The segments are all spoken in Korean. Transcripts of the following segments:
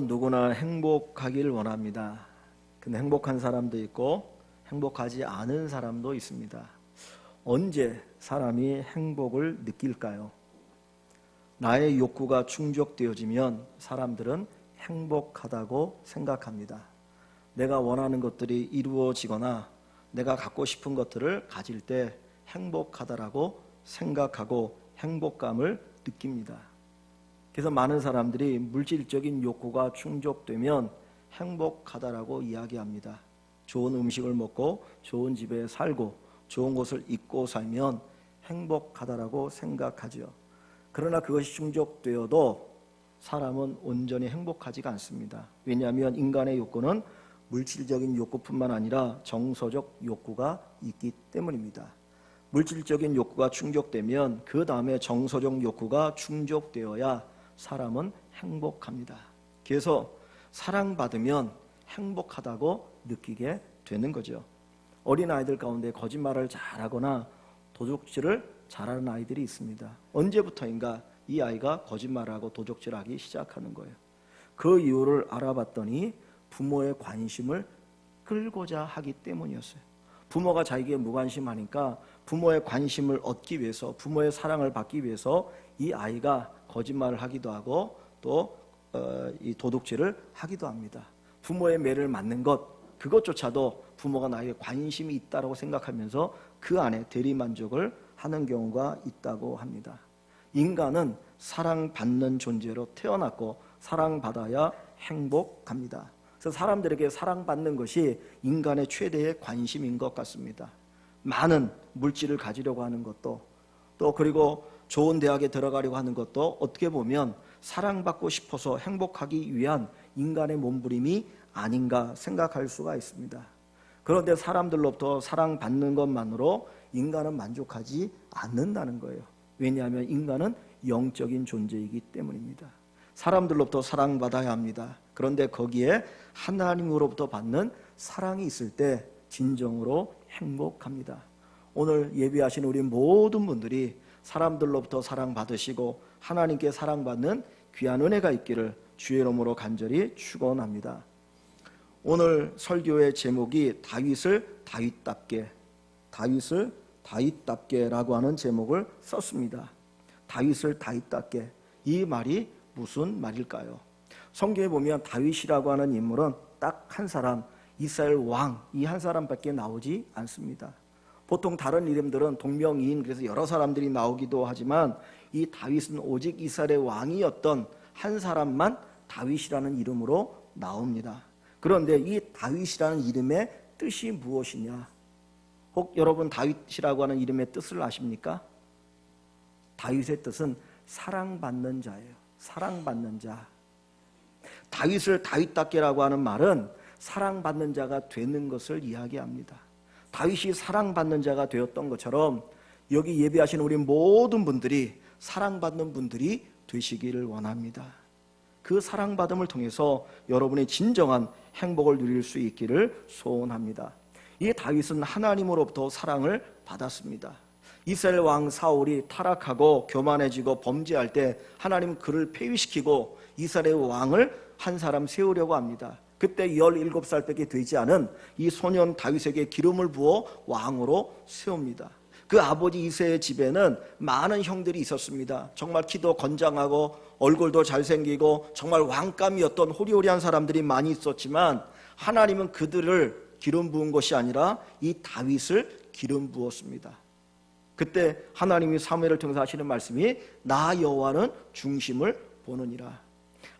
누구나 행복하길 원합니다. 근데 행복한 사람도 있고 행복하지 않은 사람도 있습니다. 언제 사람이 행복을 느낄까요? 나의 욕구가 충족되어지면 사람들은 행복하다고 생각합니다. 내가 원하는 것들이 이루어지거나 내가 갖고 싶은 것들을 가질 때 행복하다라고 생각하고 행복감을 느낍니다. 그래서 많은 사람들이 물질적인 욕구가 충족되면 행복하다라고 이야기합니다. 좋은 음식을 먹고 좋은 집에 살고 좋은 곳을 입고 살면 행복하다라고 생각하죠. 그러나 그것이 충족되어도 사람은 온전히 행복하지가 않습니다. 왜냐하면 인간의 욕구는 물질적인 욕구뿐만 아니라 정서적 욕구가 있기 때문입니다. 물질적인 욕구가 충족되면 그 다음에 정서적 욕구가 충족되어야 사람은 행복합니다. 그래서 사랑받으면 행복하다고 느끼게 되는 거죠. 어린 아이들 가운데 거짓말을 잘하거나 도둑질을 잘하는 아이들이 있습니다. 언제부터인가 이 아이가 거짓말하고 도둑질하기 시작하는 거예요. 그 이유를 알아봤더니 부모의 관심을 끌고자 하기 때문이었어요. 부모가 자기에게 무관심하니까 부모의 관심을 얻기 위해서 부모의 사랑을 받기 위해서 이 아이가 거짓말을 하기도 하고 또 어, 이 도둑질을 하기도 합니다. 부모의 매를 맞는 것 그것조차도 부모가 나에게 관심이 있다고 생각하면서 그 안에 대리만족을 하는 경우가 있다고 합니다. 인간은 사랑받는 존재로 태어났고 사랑받아야 행복합니다. 그래서 사람들에게 사랑받는 것이 인간의 최대의 관심인 것 같습니다. 많은 물질을 가지려고 하는 것도 또 그리고 좋은 대학에 들어가려고 하는 것도 어떻게 보면 사랑받고 싶어서 행복하기 위한 인간의 몸부림이 아닌가 생각할 수가 있습니다. 그런데 사람들로부터 사랑받는 것만으로 인간은 만족하지 않는다는 거예요. 왜냐하면 인간은 영적인 존재이기 때문입니다. 사람들로부터 사랑받아야 합니다. 그런데 거기에 하나님으로부터 받는 사랑이 있을 때 진정으로 행복합니다. 오늘 예비하신 우리 모든 분들이 사람들로부터 사랑받으시고 하나님께 사랑받는 귀한 은혜가 있기를 주의 이름으로 간절히 축원합니다. 오늘 설교의 제목이 다윗을 다윗답게 다윗을 다윗답게라고 하는 제목을 썼습니다. 다윗을 다윗답게 이 말이 무슨 말일까요? 성경에 보면 다윗이라고 하는 인물은 딱 한 사람 이스라엘 왕 이 한 사람밖에 나오지 않습니다. 보통 다른 이름들은 동명이인 그래서 여러 사람들이 나오기도 하지만 이 다윗은 오직 이스라엘의 왕이었던 한 사람만 다윗이라는 이름으로 나옵니다. 그런데 이 다윗이라는 이름의 뜻이 무엇이냐? 혹 여러분 다윗이라고 하는 이름의 뜻을 아십니까? 다윗의 뜻은 사랑받는 자예요. 사랑받는 자. 다윗을 다윗답게라고 하는 말은 사랑받는 자가 되는 것을 이야기합니다. 다윗이 사랑받는 자가 되었던 것처럼 여기 예배하신 우리 모든 분들이 사랑받는 분들이 되시기를 원합니다. 그 사랑받음을 통해서 여러분의 진정한 행복을 누릴 수 있기를 소원합니다. 이 다윗은 하나님으로부터 사랑을 받았습니다. 이스라엘 왕 사울이 타락하고 교만해지고 범죄할 때 하나님 그를 폐위시키고 이스라엘 왕을 한 사람 세우려고 합니다. 그때 17살밖에 되지 않은 이 소년 다윗에게 기름을 부어 왕으로 세웁니다. 그 아버지 이세의 집에는 많은 형들이 있었습니다. 정말 키도 건장하고 얼굴도 잘생기고 정말 왕감이었던 호리호리한 사람들이 많이 있었지만 하나님은 그들을 기름 부은 것이 아니라 이 다윗을 기름 부었습니다. 그때 하나님이 사무엘을 통해서 하시는 말씀이 나 여호와는 중심을 보느니라.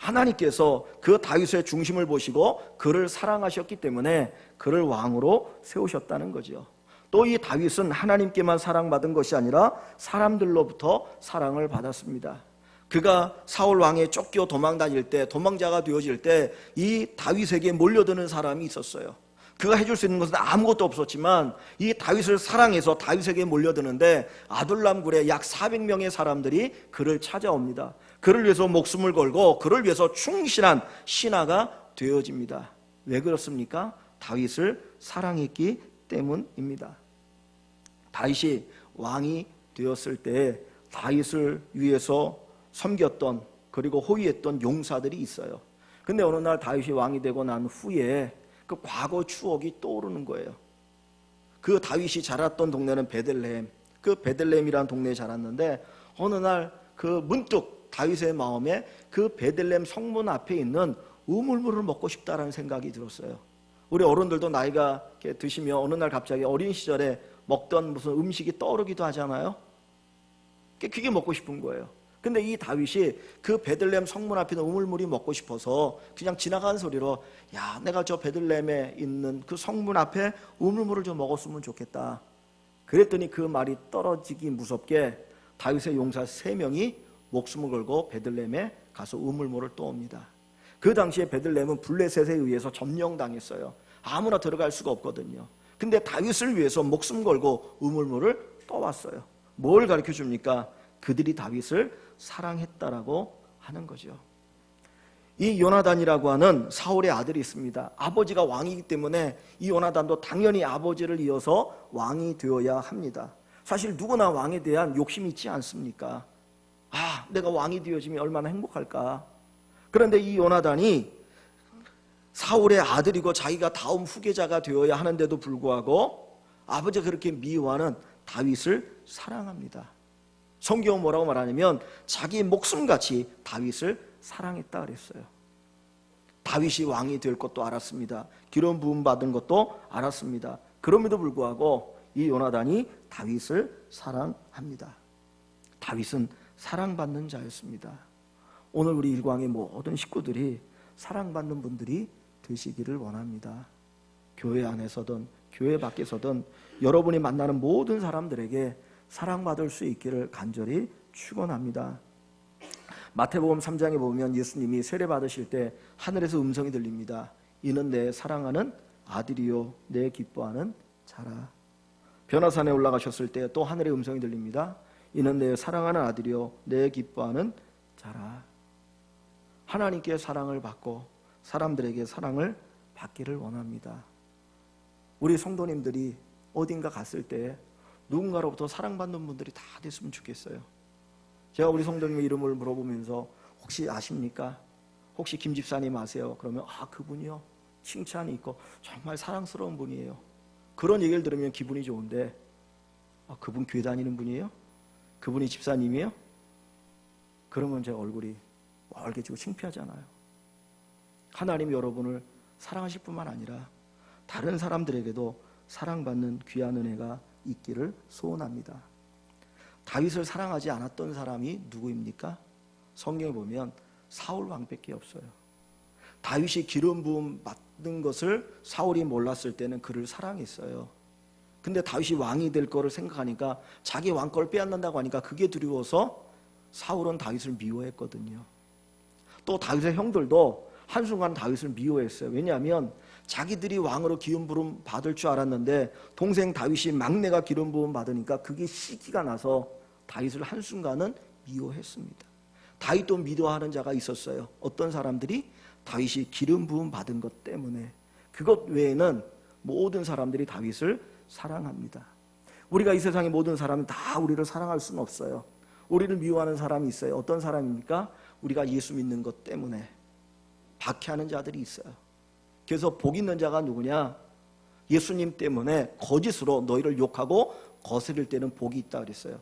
하나님께서 그 다윗의 중심을 보시고 그를 사랑하셨기 때문에 그를 왕으로 세우셨다는 거죠. 또 이 다윗은 하나님께만 사랑받은 것이 아니라 사람들로부터 사랑을 받았습니다. 그가 사울 왕에 쫓겨 도망 다닐 때 도망자가 되어질 때 이 다윗에게 몰려드는 사람이 있었어요. 그가 해줄 수 있는 것은 아무것도 없었지만 이 다윗을 사랑해서 다윗에게 몰려드는데 아둘람 굴에 약 400명의 사람들이 그를 찾아옵니다. 그를 위해서 목숨을 걸고 그를 위해서 충실한 신하가 되어집니다. 왜 그렇습니까? 다윗을 사랑했기 때문입니다. 다윗이 왕이 되었을 때 다윗을 위해서 섬겼던 그리고 호위했던 용사들이 있어요. 근데 어느 날 다윗이 왕이 되고 난 후에 그 과거 추억이 떠오르는 거예요. 그 다윗이 자랐던 동네는 베들레헴. 그 베들레헴이라는 동네에 자랐는데 어느 날 그 문득 다윗의 마음에 그 베들레헴 성문 앞에 있는 우물물을 먹고 싶다라는 생각이 들었어요. 우리 어른들도 나이가 드시면 어느 날 갑자기 어린 시절에 먹던 무슨 음식이 떠오르기도 하잖아요. 그게 먹고 싶은 거예요. 근데 이 다윗이 그 베들레헴 성문 앞에 있는 우물물이 먹고 싶어서 그냥 지나가는 소리로 야 내가 저 베들레헴에 있는 그 성문 앞에 우물물을 좀 먹었으면 좋겠다. 그랬더니 그 말이 떨어지기 무섭게 다윗의 용사 세 명이 목숨을 걸고 베들레헴에 가서 우물물을 떠옵니다. 그 당시에 베들레헴은 블레셋에 의해서 점령당했어요. 아무나 들어갈 수가 없거든요. 근데 다윗을 위해서 목숨 걸고 우물물을 떠왔어요. 뭘 가르쳐 줍니까? 그들이 다윗을 사랑했다라고 하는 거죠. 이 요나단이라고 하는 사울의 아들이 있습니다. 아버지가 왕이기 때문에 이 요나단도 당연히 아버지를 이어서 왕이 되어야 합니다. 사실 누구나 왕에 대한 욕심이 있지 않습니까? 아, 내가 왕이 되어지면 얼마나 행복할까? 그런데 이 요나단이 사울의 아들이고 자기가 다음 후계자가 되어야 하는데도 불구하고 아버지가 그렇게 미워하는 다윗을 사랑합니다. 성경은 뭐라고 말하냐면 자기 목숨같이 다윗을 사랑했다 그랬어요. 다윗이 왕이 될 것도 알았습니다. 기름 부음 받은 것도 알았습니다. 그럼에도 불구하고 이 요나단이 다윗을 사랑합니다. 다윗은 사랑받는 자였습니다. 오늘 우리 일광의 모든 식구들이 사랑받는 분들이 되시기를 원합니다. 교회 안에서든 교회 밖에서든 여러분이 만나는 모든 사람들에게 사랑받을 수 있기를 간절히 축원합니다. 마태복음 3장에 보면 예수님이 세례 받으실 때 하늘에서 음성이 들립니다. 이는 내 사랑하는 아들이요 내 기뻐하는 자라. 변화산에 올라가셨을 때 또 하늘의 음성이 들립니다. 이는 내 사랑하는 아들이요 내 기뻐하는 자라. 하나님께 사랑을 받고 사람들에게 사랑을 받기를 원합니다. 우리 성도님들이 어딘가 갔을 때 누군가로부터 사랑받는 분들이 다 됐으면 좋겠어요. 제가 우리 성도님의 이름을 물어보면서 혹시 아십니까? 혹시 김 집사님 아세요? 그러면 아 그분이요 칭찬이 있고 정말 사랑스러운 분이에요. 그런 얘기를 들으면 기분이 좋은데 아, 그분 교회 다니는 분이에요? 그분이 집사님이에요? 그러면 제 얼굴이 멀개지고 창피하잖아요. 하나님 여러분을 사랑하실 뿐만 아니라 다른 사람들에게도 사랑받는 귀한 은혜가 있기를 소원합니다. 다윗을 사랑하지 않았던 사람이 누구입니까? 성경에 보면 사울 왕밖에 없어요. 다윗이 기름 부음 받는 것을 사울이 몰랐을 때는 그를 사랑했어요. 근데 다윗이 왕이 될 거를 생각하니까 자기 왕권을 빼앗는다고 하니까 그게 두려워서 사울은 다윗을 미워했거든요. 또 다윗의 형들도 한순간 다윗을 미워했어요. 왜냐하면 자기들이 왕으로 기름 부름 받을 줄 알았는데 동생 다윗이 막내가 기름 부음 받으니까 그게 시기가 나서 다윗을 한순간은 미워했습니다. 다윗도 미워하는 자가 있었어요. 어떤 사람들이 다윗이 기름 부음 받은 것 때문에 그것 외에는 모든 사람들이 다윗을 사랑합니다. 우리가 이 세상의 모든 사람은 다 우리를 사랑할 수는 없어요. 우리를 미워하는 사람이 있어요. 어떤 사람입니까? 우리가 예수 믿는 것 때문에 박해하는 자들이 있어요. 그래서 복 있는 자가 누구냐? 예수님 때문에 거짓으로 너희를 욕하고 거스릴 때는 복이 있다 그랬어요.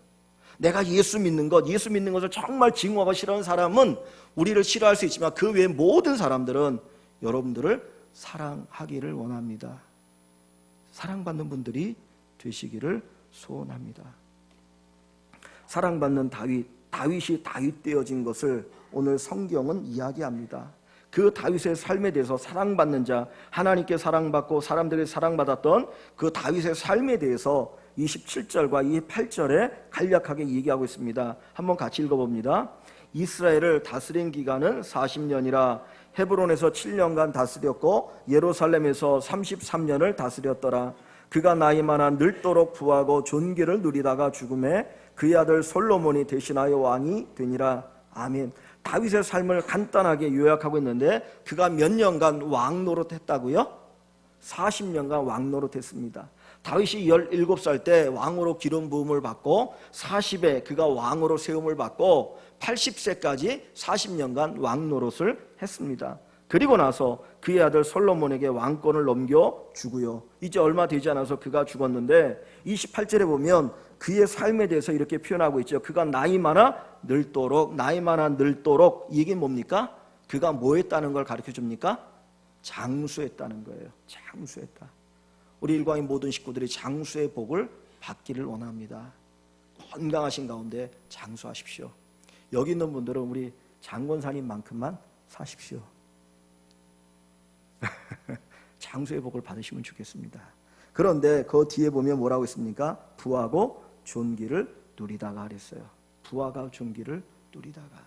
내가 예수 믿는 것, 예수 믿는 것을 정말 증오하고 싫어하는 사람은 우리를 싫어할 수 있지만 그 외 모든 사람들은 여러분들을 사랑하기를 원합니다. 사랑받는 분들이 되시기를 소원합니다. 사랑받는 다윗, 다윗이 다윗 되어진 것을 오늘 성경은 이야기합니다. 그 다윗의 삶에 대해서 사랑받는 자, 하나님께 사랑받고 사람들에게 사랑받았던 그 다윗의 삶에 대해서 27절과 28절에 간략하게 얘기하고 있습니다. 한번 같이 읽어봅니다. 이스라엘을 다스린 기간은 40년이라 헤브론에서 7년간 다스렸고 예루살렘에서 33년을 다스렸더라. 그가 나이 많아 늙도록 부하고 존귀를 누리다가 죽음에 그의 아들 솔로몬이 대신하여 왕이 되니라. 아멘. 다윗의 삶을 간단하게 요약하고 있는데 그가 몇 년간 왕 노릇했다고요? 40년간 왕 노릇했습니다. 다윗이 17살 때 왕으로 기름 부음을 받고 40에 그가 왕으로 세움을 받고 80세까지 40년간 왕 노릇을 했습니다. 그리고 나서 그의 아들 솔로몬에게 왕권을 넘겨 주고요. 이제 얼마 되지 않아서 그가 죽었는데 28절에 보면 그의 삶에 대해서 이렇게 표현하고 있죠. 그가 나이 많아 늙도록 나이 많아 늙도록 이게 뭡니까? 그가 뭐 했다는 걸 가르쳐 줍니까? 장수했다는 거예요. 장수했다. 우리 일광의 모든 식구들이 장수의 복을 받기를 원합니다. 건강하신 가운데 장수하십시오. 여기 있는 분들은 우리 장권사님만큼만 사십시오. 장수의 복을 받으시면 좋겠습니다. 그런데 그 뒤에 보면 뭐라고 있습니까? 부하고 존귀를 누리다가 그랬어요. 부하가 존귀를 누리다가.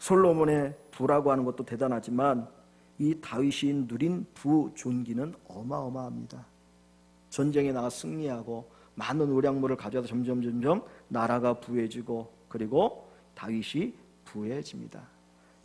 솔로몬의 부라고 하는 것도 대단하지만 이 다윗이 누린 부 존귀는 어마어마합니다. 전쟁에 나가 승리하고 많은 우량물을 가져와서 점점 점점 나라가 부해지고 그리고 다윗이 부해집니다.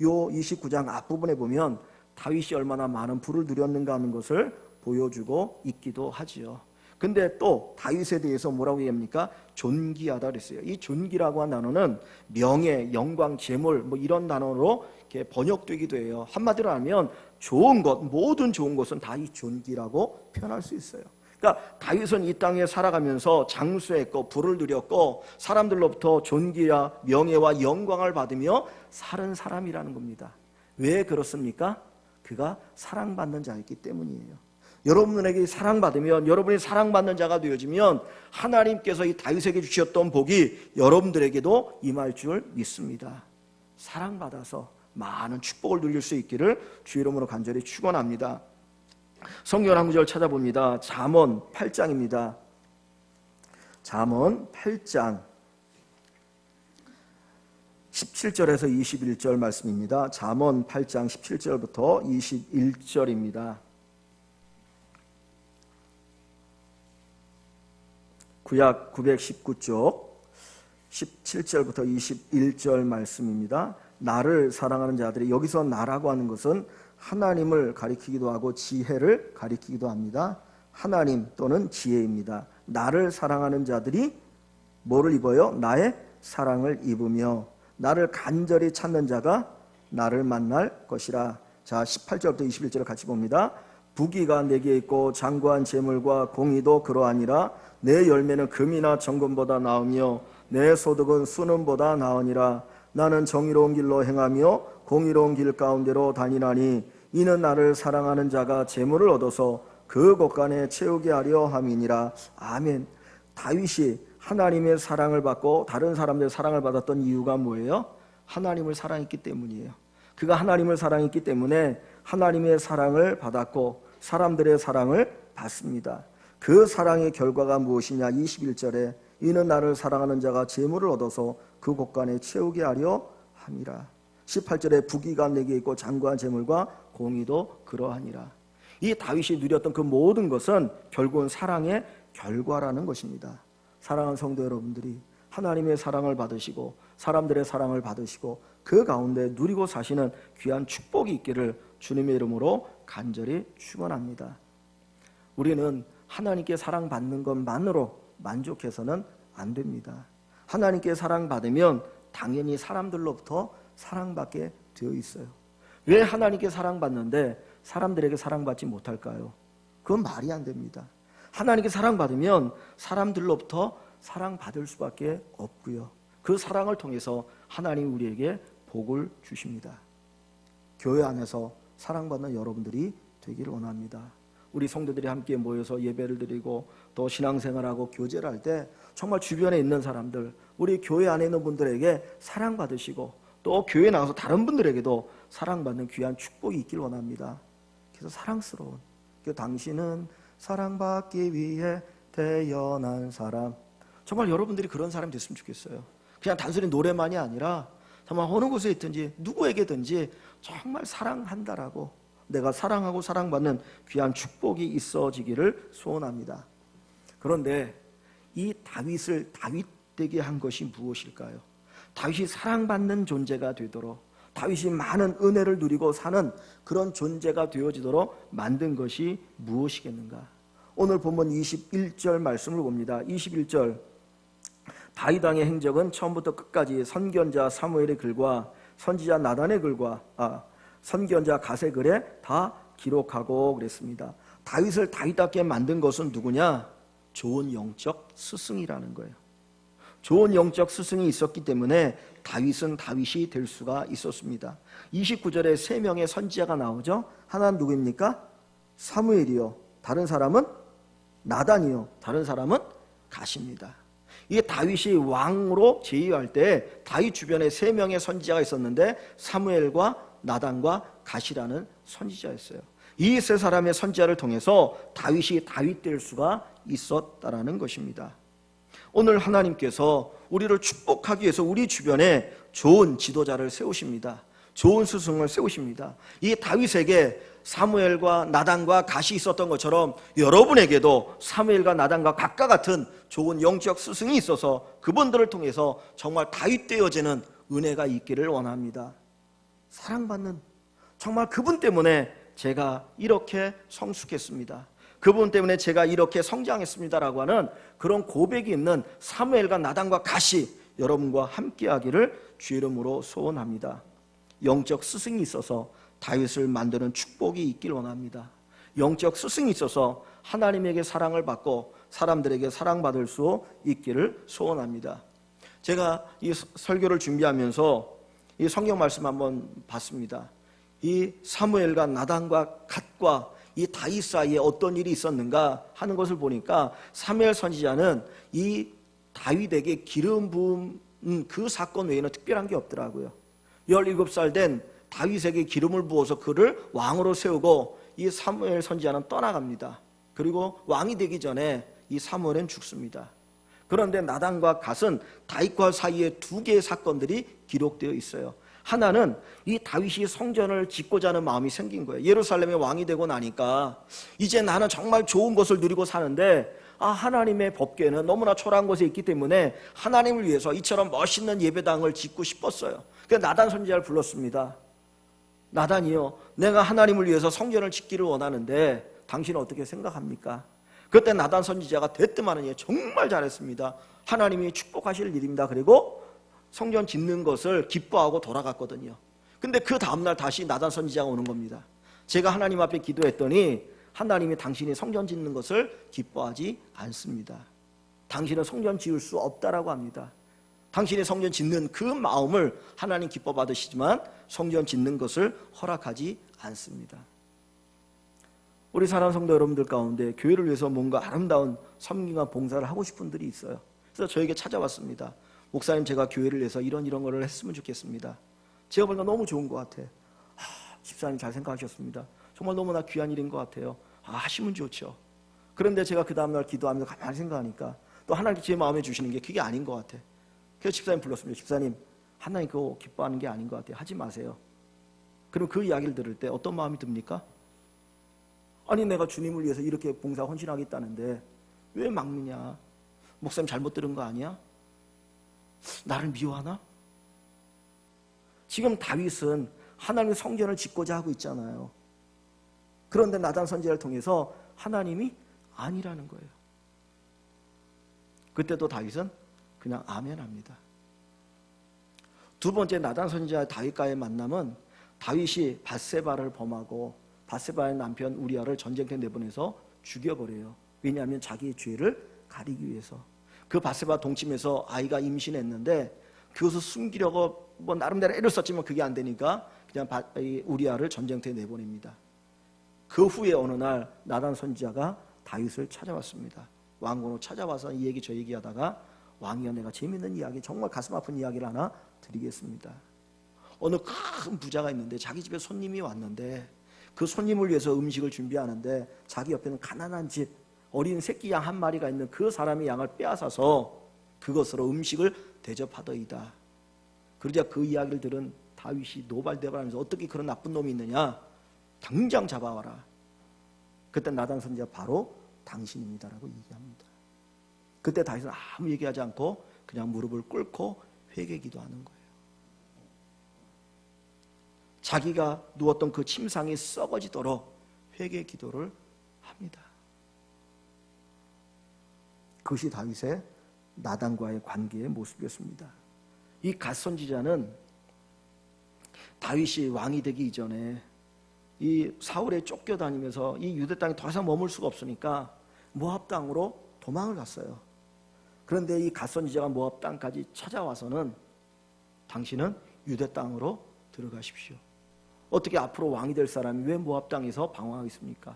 요 29장 앞부분에 보면 다윗이 얼마나 많은 부를 누렸는가 하는 것을 보여주고 있기도 하지요. 근데 또 다윗에 대해서 뭐라고 얘기합니까? 존귀하다 그랬어요. 이 존귀라고 한 단어는 명예, 영광, 재물 뭐 이런 단어로 이렇게 번역되기도 해요. 한마디로 하면 좋은 것, 모든 좋은 것은 다 이 존귀라고 표현할 수 있어요. 그러니까 다윗은 이 땅에 살아가면서 장수했고 부를 누렸고 사람들로부터 존귀와 명예와 영광을 받으며 사는 사람이라는 겁니다. 왜 그렇습니까? 그가 사랑받는 자였기 때문이에요. 여러분에게 사랑받으면 여러분이 사랑받는 자가 되어지면 하나님께서 이 다윗에게 주셨던 복이 여러분들에게도 임할 줄 믿습니다. 사랑받아서 많은 축복을 누릴 수 있기를 주 이름으로 간절히 축원합니다. 성경 한 구절 찾아봅니다. 잠언 8장입니다. 잠언 8장 17절에서 21절 말씀입니다. 잠언 8장 17절부터 21절입니다. 구약 919쪽 17절부터 21절 말씀입니다. 나를 사랑하는 자들이 여기서 나라고 하는 것은 하나님을 가리키기도 하고 지혜를 가리키기도 합니다. 하나님 또는 지혜입니다. 나를 사랑하는 자들이 뭐를 입어요? 나의 사랑을 입으며 나를 간절히 찾는 자가 나를 만날 것이라. 자, 18절부터 21절을 같이 봅니다. 부귀가 내게 있고 장구한 재물과 공의도 그러하니라. 내 열매는 금이나 정금보다 나으며 내 소득은 수는보다 나으니라. 나는 정의로운 길로 행하며 공의로운 길 가운데로 다니나니 이는 나를 사랑하는 자가 재물을 얻어서 그 곳간에 채우게 하려 함이니라. 아멘. 다윗이 하나님의 사랑을 받고 다른 사람들의 사랑을 받았던 이유가 뭐예요? 하나님을 사랑했기 때문이에요. 그가 하나님을 사랑했기 때문에 하나님의 사랑을 받았고 사람들의 사랑을 받습니다. 그 사랑의 결과가 무엇이냐? 21절에 이는 나를 사랑하는 자가 재물을 얻어서 그 곳간에 채우게 하려 함이라. 18절에 부귀가 내게 있고 장구한 재물과 공의도 그러하니라. 이 다윗이 누렸던 그 모든 것은 결국은 사랑의 결과라는 것입니다. 사랑하는 성도 여러분들이 하나님의 사랑을 받으시고 사람들의 사랑을 받으시고 그 가운데 누리고 사시는 귀한 축복이 있기를 주님의 이름으로 간절히 축원합니다. 우리는 하나님께 사랑받는 것만으로 만족해서는 안 됩니다. 하나님께 사랑받으면 당연히 사람들로부터 사랑받게 되어 있어요. 왜 하나님께 사랑받는데 사람들에게 사랑받지 못할까요? 그건 말이 안 됩니다. 하나님께 사랑받으면 사람들로부터 사랑받을 수밖에 없고요. 그 사랑을 통해서 하나님 우리에게 복을 주십니다. 교회 안에서 사랑받는 여러분들이 되기를 원합니다. 우리 성도들이 함께 모여서 예배를 드리고 또 신앙생활하고 교제를 할 때 정말 주변에 있는 사람들, 우리 교회 안에 있는 분들에게 사랑받으시고 또 교회 나가서 다른 분들에게도 사랑받는 귀한 축복이 있길 원합니다. 그래서 사랑스러운 그 당신은 사랑받기 위해 태어난 사람. 정말 여러분들이 그런 사람이 됐으면 좋겠어요. 그냥 단순히 노래만이 아니라 정말 어느 곳에 있든지 누구에게든지 정말 사랑한다라고 내가 사랑하고 사랑받는 귀한 축복이 있어지기를 소원합니다. 그런데 이 다윗을 다윗 되게 한 것이 무엇일까요? 다윗이 사랑받는 존재가 되도록 다윗이 많은 은혜를 누리고 사는 그런 존재가 되어지도록 만든 것이 무엇이겠는가? 오늘 본문 21절 말씀을 봅니다. 21절 다윗 왕의 행적은 처음부터 끝까지 선견자 사무엘의 글과 선지자 나단의 글과 아 선견자 가세 글에 다 기록하고 그랬습니다. 다윗을 다윗답게 만든 것은 누구냐? 좋은 영적 스승이라는 거예요. 좋은 영적 스승이 있었기 때문에 다윗은 다윗이 될 수가 있었습니다. 29절에 세 명의 선지자가 나오죠. 하나는 누구입니까? 사무엘이요. 다른 사람은 나단이요. 다른 사람은 가십니다. 이게 다윗이 왕으로 제위할 때 다윗 주변에 세 명의 선지자가 있었는데 사무엘과 나단과 가시라는 선지자였어요. 이 세 사람의 선지자를 통해서 다윗이 다윗 될 수가 있었다라는 것입니다. 오늘 하나님께서 우리를 축복하기 위해서 우리 주변에 좋은 지도자를 세우십니다. 좋은 스승을 세우십니다. 이 다윗에게 사무엘과 나단과 갓이 있었던 것처럼 여러분에게도 사무엘과 나단과 각과 같은 좋은 영적 스승이 있어서 그분들을 통해서 정말 다윗 되어지는 은혜가 있기를 원합니다. 사랑받는 정말 그분 때문에 제가 이렇게 성숙했습니다. 그분 때문에 제가 이렇게 성장했습니다라고 하는 그런 고백이 있는 사무엘과 나단과 갓이 여러분과 함께하기를 주 이름으로 소원합니다. 영적 스승이 있어서 다윗을 만드는 축복이 있길 원합니다. 영적 스승이 있어서 하나님에게 사랑을 받고 사람들에게 사랑받을 수 있기를 소원합니다. 제가 이 설교를 준비하면서 이 성경 말씀 한번 봤습니다. 이 사무엘과 나단과 갓과 이 다윗 사이에 어떤 일이 있었는가 하는 것을 보니까 사무엘 선지자는 이 다윗에게 기름 부은 그 사건 외에는 특별한 게 없더라고요. 17살 된 다윗에게 기름을 부어서 그를 왕으로 세우고 이 사무엘 선지자는 떠나갑니다. 그리고 왕이 되기 전에 이 사무엘은 죽습니다. 그런데 나단과 갓은 다윗과 사이에 두 개의 사건들이 기록되어 있어요. 하나는 이 다윗이 성전을 짓고자 하는 마음이 생긴 거예요. 예루살렘의 왕이 되고 나니까 이제 나는 정말 좋은 것을 누리고 사는데 아 하나님의 법궤는 너무나 초라한 곳에 있기 때문에 하나님을 위해서 이처럼 멋있는 예배당을 짓고 싶었어요. 그래서 나단 선지자를 불렀습니다. 나단이요. 내가 하나님을 위해서 성전을 짓기를 원하는데 당신은 어떻게 생각합니까? 그때 나단 선지자가 대뜸하는 예 정말 잘했습니다. 하나님이 축복하실 일입니다. 그리고 성전 짓는 것을 기뻐하고 돌아갔거든요. 근데 그 다음날 다시 나단 선지자가 오는 겁니다. 제가 하나님 앞에 기도했더니 하나님이 당신이 성전 짓는 것을 기뻐하지 않습니다. 당신은 성전 지을 수 없다라고 합니다. 당신이 성전 짓는 그 마음을 하나님 기뻐 받으시지만 성전 짓는 것을 허락하지 않습니다. 우리 사랑 성도 여러분들 가운데 교회를 위해서 뭔가 아름다운 섬김과 봉사를 하고 싶은 분들이 있어요. 그래서 저에게 찾아왔습니다. 목사님 제가 교회를 위해서 이런 이런 거를 했으면 좋겠습니다. 제가 보니까 너무 좋은 것 같아. 아, 집사님 잘 생각하셨습니다. 정말 너무나 귀한 일인 것 같아요. 아, 하시면 좋죠. 그런데 제가 그 다음날 기도하면서 가만히 생각하니까 또 하나님께 제 마음에 주시는 게 그게 아닌 것 같아. 그래서 집사님 불렀습니다. 집사님, 하나님 그거 기뻐하는 게 아닌 것 같아요. 하지 마세요. 그럼 그 이야기를 들을 때 어떤 마음이 듭니까? 아니 내가 주님을 위해서 이렇게 봉사 헌신하겠다는데 왜 막느냐? 목사님 잘못 들은 거 아니야? 나를 미워하나? 지금 다윗은 하나님의 성전을 짓고자 하고 있잖아요. 그런데 나단 선지자를 통해서 하나님이 아니라는 거예요. 그때도 다윗은 그냥 아멘합니다. 두 번째 나단 선지자 다윗과의 만남은 다윗이 바세바를 범하고 바세바의 남편 우리아를 전쟁터에 내보내서 죽여버려요. 왜냐하면 자기의 죄를 가리기 위해서. 그 바세바 동침에서 아이가 임신했는데 그것을 숨기려고 뭐 나름대로 애를 썼지만 그게 안 되니까 그냥 우리아를 전쟁터에 내보냅니다. 그 후에 어느 날 나단 선지자가 다윗을 찾아왔습니다. 왕궁으로 찾아와서 이 얘기 저 얘기하다가 왕이여 내가 재밌는 이야기 정말 가슴 아픈 이야기를 하나 드리겠습니다. 어느 큰 부자가 있는데 자기 집에 손님이 왔는데 그 손님을 위해서 음식을 준비하는데 자기 옆에는 가난한 집 어린 새끼 양 한 마리가 있는 그 사람의 양을 빼앗아서 그것으로 음식을 대접하더이다. 그러자 그 이야기를 들은 다윗이 노발대발하면서 어떻게 그런 나쁜 놈이 있느냐? 당장 잡아와라. 그때 나단 선지자 바로 당신입니다라고 얘기합니다. 그때 다윗은 아무 얘기하지 않고 그냥 무릎을 꿇고 회개 기도하는 거예요. 자기가 누웠던 그 침상이 썩어지도록 회개 기도를 합니다. 그것이 다윗의 나단과의 관계의 모습이었습니다. 이 갓선지자는 다윗이 왕이 되기 이전에 이 사울에 쫓겨다니면서 이 유대 땅에 더 이상 머물 수가 없으니까 모압 땅으로 도망을 갔어요. 그런데 이 갓선지자가 모압 땅까지 찾아와서는 당신은 유대 땅으로 들어가십시오. 어떻게 앞으로 왕이 될 사람이 왜 모압 땅에서 방황하겠습니까?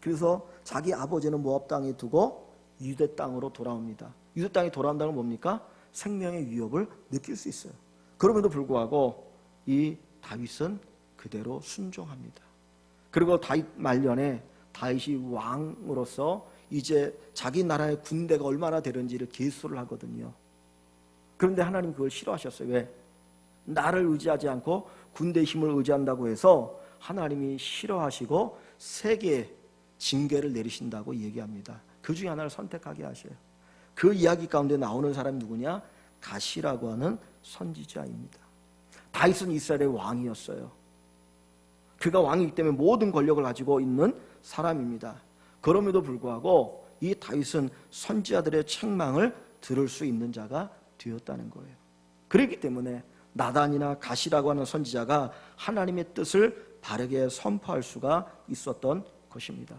그래서 자기 아버지는 모압 땅에 두고 유대 땅으로 돌아옵니다. 유대 땅에 돌아온다는 건 뭡니까? 생명의 위협을 느낄 수 있어요. 그럼에도 불구하고 이 다윗은 그대로 순종합니다. 그리고 다윗 말년에 다윗이 왕으로서 이제 자기 나라의 군대가 얼마나 되는지를 계수를 하거든요. 그런데 하나님 그걸 싫어하셨어요. 왜? 나를 의지하지 않고 군대 힘을 의지한다고 해서 하나님이 싫어하시고 세계에 징계를 내리신다고 얘기합니다. 그 중에 하나를 선택하게 하셔요. 그 이야기 가운데 나오는 사람이 누구냐? 가시라고 하는 선지자입니다. 다윗은 이스라엘의 왕이었어요. 그가 왕이기 때문에 모든 권력을 가지고 있는 사람입니다. 그럼에도 불구하고 이 다윗은 선지자들의 책망을 들을 수 있는 자가 되었다는 거예요. 그렇기 때문에 나단이나 가시라고 하는 선지자가 하나님의 뜻을 바르게 선포할 수가 있었던 것입니다.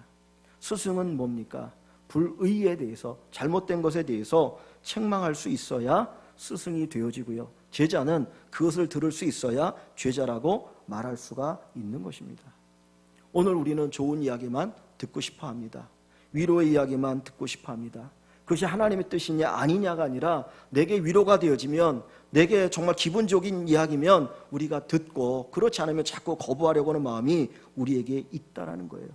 스승은 뭡니까? 불의에 대해서 잘못된 것에 대해서 책망할 수 있어야 스승이 되어지고요. 제자는 그것을 들을 수 있어야 죄자라고 말할 수가 있는 것입니다. 오늘 우리는 좋은 이야기만 듣고 싶어 합니다. 위로의 이야기만 듣고 싶어 합니다. 그것이 하나님의 뜻이냐 아니냐가 아니라 내게 위로가 되어지면 내게 정말 기본적인 이야기면 우리가 듣고 그렇지 않으면 자꾸 거부하려고 하는 마음이 우리에게 있다라는 거예요.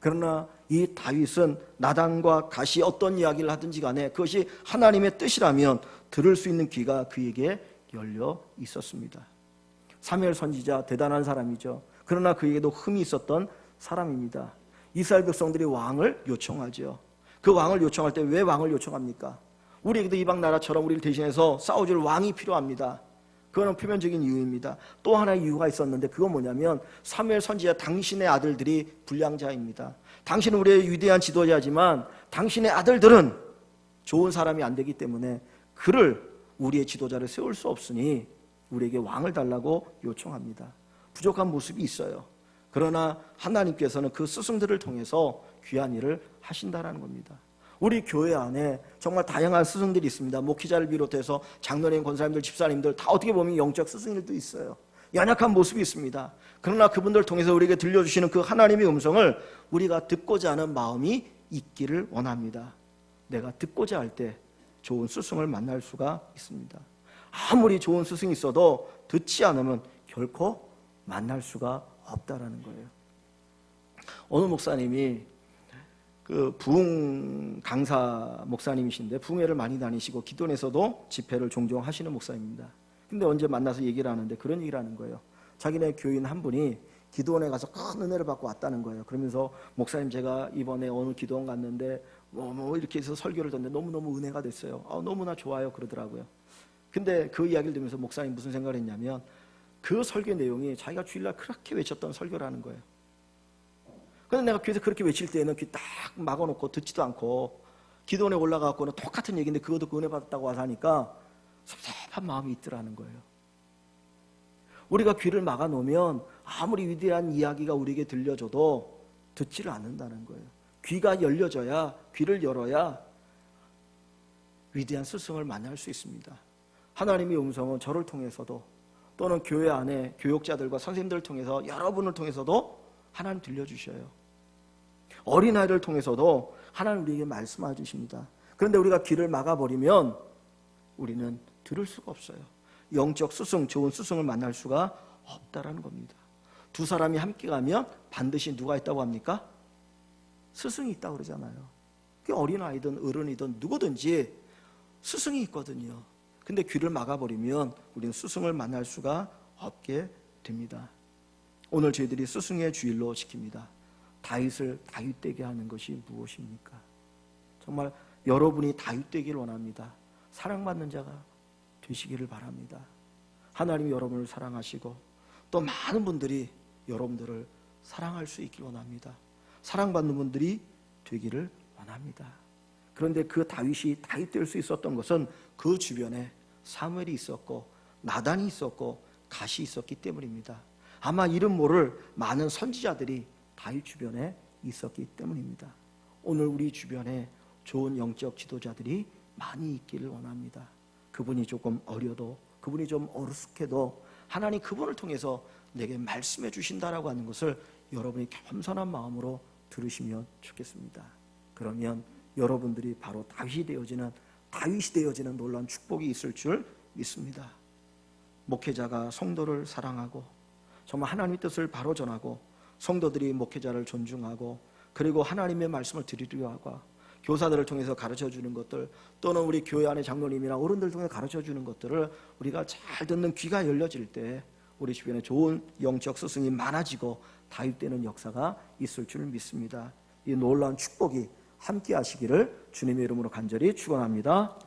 그러나 이 다윗은 나단과 가시 어떤 이야기를 하든지 간에 그것이 하나님의 뜻이라면 들을 수 있는 귀가 그에게 열려 있었습니다. 사무엘 선지자 대단한 사람이죠. 그러나 그에게도 흠이 있었던 사람입니다. 이스라엘 백성들이 왕을 요청하죠. 그 왕을 요청할 때 왜 왕을 요청합니까? 우리에게도 이방 나라처럼 우리를 대신해서 싸워줄 왕이 필요합니다. 그거는 표면적인 이유입니다. 또 하나의 이유가 있었는데 그건 뭐냐면 사무엘 선지자 당신의 아들들이 불량자입니다. 당신은 우리의 위대한 지도자지만 당신의 아들들은 좋은 사람이 안 되기 때문에 그를 우리의 지도자를 세울 수 없으니 우리에게 왕을 달라고 요청합니다. 부족한 모습이 있어요. 그러나 하나님께서는 그 스승들을 통해서 귀한 일을 하신다라는 겁니다. 우리 교회 안에 정말 다양한 스승들이 있습니다. 목회자를 비롯해서 장로님, 권사님들, 집사님들 다 어떻게 보면 영적 스승들도 있어요. 연약한 모습이 있습니다. 그러나 그분들 통해서 우리에게 들려주시는 그 하나님의 음성을 우리가 듣고자 하는 마음이 있기를 원합니다. 내가 듣고자 할 때 좋은 스승을 만날 수가 있습니다. 아무리 좋은 스승이 있어도 듣지 않으면 결코 만날 수가 없다라는 거예요. 어느 목사님이 그 부흥 강사 목사님이신데 부흥회를 많이 다니시고 기도원에서도 집회를 종종 하시는 목사입니다. 근데 언제 만나서 얘기를 하는데 그런 얘기를 하는 거예요. 자기네 교인 한 분이 기도원에 가서 큰 은혜를 받고 왔다는 거예요. 그러면서 목사님 제가 이번에 어느 기도원 갔는데 뭐, 뭐 이렇게 해서 설교를 듣는데 너무너무 은혜가 됐어요. 아, 너무나 좋아요. 그러더라고요. 근데 그 이야기를 들으면서 목사님 무슨 생각을 했냐면 그 설교 내용이 자기가 주일날 그렇게 외쳤던 설교라는 거예요. 근데 내가 교회에서 그렇게 외칠 때에는 귀 딱 막아놓고 듣지도 않고 기도원에 올라가고는 똑같은 얘기인데 그거 듣고 은혜 받았다고 와서 하니까 섭섭한 마음이 있더라는 거예요. 우리가 귀를 막아놓으면 아무리 위대한 이야기가 우리에게 들려줘도 듣지를 않는다는 거예요. 귀가 열려져야 귀를 열어야 위대한 스승을 만날 수 있습니다. 하나님의 음성은 저를 통해서도 또는 교회 안에 교육자들과 선생님들을 통해서 여러분을 통해서도 하나님 들려주셔요. 어린아이를 통해서도 하나님 우리에게 말씀해 주십니다. 그런데 우리가 귀를 막아버리면 우리는 들을 수가 없어요. 영적 스승, 좋은 스승을 만날 수가 없다라는 겁니다. 두 사람이 함께 가면 반드시 누가 있다고 합니까? 스승이 있다고 그러잖아요. 그 어린아이든 어른이든 누구든지 스승이 있거든요. 근데 귀를 막아버리면 우리는 스승을 만날 수가 없게 됩니다. 오늘 저희들이 스승의 주일로 지킵니다. 다윗을 다윗되게 하는 것이 무엇입니까? 정말 여러분이 다윗되기를 원합니다. 사랑받는 자가 되시기를 바랍니다. 하나님이 여러분을 사랑하시고 또 많은 분들이 여러분들을 사랑할 수 있길 원합니다. 사랑받는 분들이 되기를 원합니다. 그런데 그 다윗이 다윗 될 수 있었던 것은 그 주변에 사무엘이 있었고 나단이 있었고 갓이 있었기 때문입니다. 아마 이름 모를 많은 선지자들이 다윗 주변에 있었기 때문입니다. 오늘 우리 주변에 좋은 영적 지도자들이 많이 있기를 원합니다. 그분이 조금 어려도 그분이 좀 어루숙해도 하나님 그분을 통해서 내게 말씀해 주신다라고 하는 것을 여러분이 겸손한 마음으로 들으시면 좋겠습니다. 그러면 여러분들이 바로 다윗이 되어지는 다윗이 되어지는 놀라운 축복이 있을 줄 믿습니다. 목회자가 성도를 사랑하고 정말 하나님의 뜻을 바로 전하고 성도들이 목회자를 존중하고 그리고 하나님의 말씀을 드리려 하고 교사들을 통해서 가르쳐 주는 것들 또는 우리 교회 안의 장로님이나 어른들 통해 가르쳐 주는 것들을 우리가 잘 듣는 귀가 열려질 때 우리 주변에 좋은 영적 스승이 많아지고 다윗되는 역사가 있을 줄 믿습니다. 이 놀라운 축복이 함께 하시기를 주님의 이름으로 간절히 축원합니다.